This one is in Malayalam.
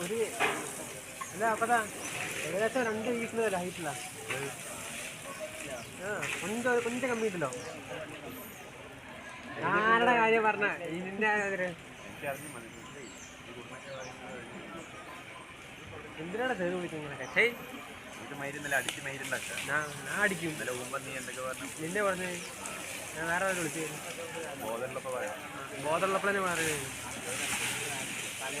ഒരു അല്ല അപ്പതാ ഏകദേശം രണ്ട് വീക്കിൽ വരെ ഹൈറ്റില്ല ആ കൊഞ്ച് കമ്മി ഇട്ടല്ലോ ആരുടെ കാര്യം പറഞ്ഞ? ഇതിന്റെ എന്തിനാണ് തെരുവ് വിളിക്കുന്നത്? ഇത് ഞാൻ അടിക്കും. ഇന്നലെ പറഞ്ഞു? നിന്നെ പറഞ്ഞേ ഞാൻ വേറെ ആരെ വിളിച്ചു ബോധമുള്ളപ്പോഴേ മാറി പക്ഷെ